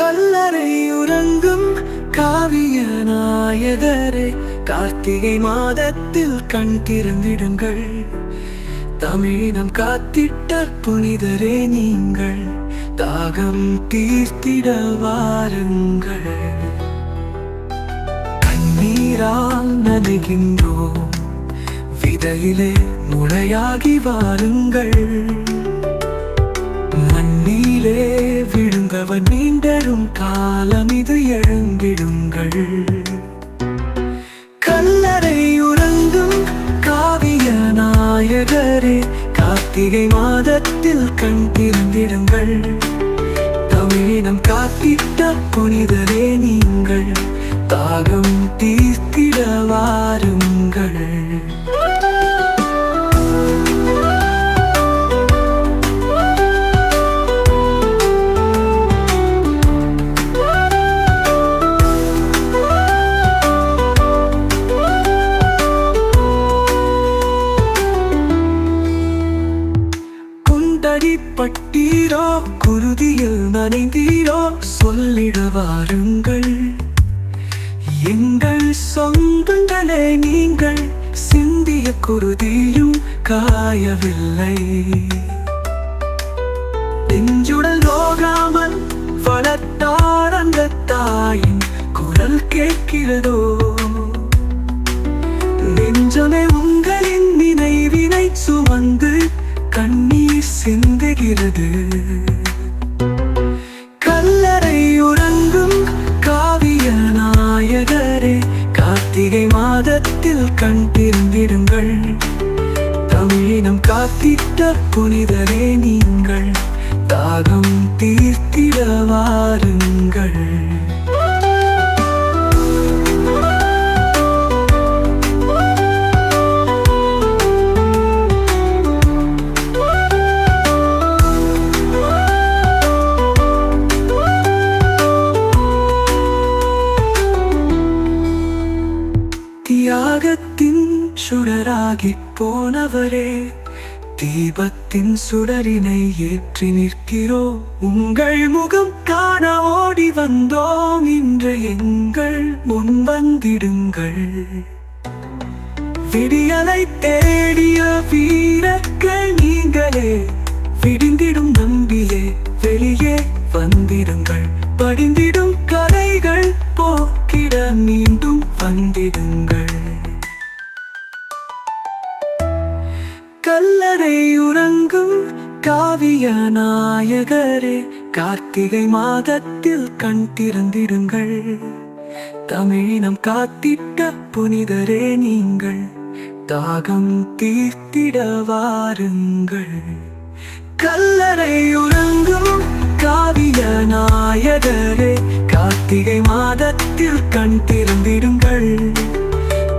கல்லறை உறங்கும் காவிய நாயகரே கார்த்திகை மாதத்தில் கண் திறந்திடுங்கள். தமிழினம் காத்திட்ட புனிதரே நீங்கள் தாகம் தீர்த்திட வாருங்கள். கண்ணீரால் நனைகின்றோம் விதையிலே முளையாகி வாருங்கள். மண்ணிலே விழு உறவு நீண்டரும் காலம் இது எழுந்திடுங்கள். கல்லறை உறங்கும் காவிய நாயகரே கார்த்திகை மாதத்தில் கண் திறந்திடுங்கள். தமிழினம் காத்திட்ட புனிதரே நீங்கள் தாகம் தீர்த்திட வாருங்கள். பட்டீரோ? குருதியில் நனைந்தீரோ? சொல்லிட வாருங்கள் எங்கள் சொந்தங்களே நீங்கள் சிந்திய குருதியும் காயவில்லை. நெஞ்சுடல் நோகாமல் வளர்த்தார் அந்த தாயின் குரல் கேட்கிறதோ? கண் திறந்திடுங்கள். தமிழினம் காத்திட்ட புனிதரே நீங்கள். தாகம் தீர்த்திட வாருங்கள் தியாகத்தின் சுடராகி போனவரே தீபத்தின் சுடரினை ஏற்றி நிற்கிறோ. உங்கள் முகம் காண ஓடி வந்தோம். இன்று எங்கள் முன் வந்திடுங்கள். விடியலை தேடிய வீரர்கள் நீங்களே விடிந்திடும் நம்பியே வெளியே வந்திடுங்கள். படிந்திடும் கதைகள் போக்கிட மீண்டும் வந்திடுங்கள். கல்லறை உறங்கும் காவிய நாயகரே கார்த்திகை மாதத்தில் கண் திறந்திருங்கள் தமிழினம் காத்திட்ட புனிதரே நீங்கள் தாகம் தீர்த்திட வாருங்கள். கல்லறை உறங்கும் காவிய நாயகரே கார்த்திகை மாதத்தில் கண் திறந்திடுங்கள்.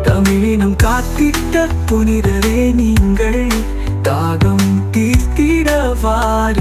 தமிழினம் காத்திட்ட புனிதரே நீங்கள். தாகம் தீர்த்திட வாருங்கள்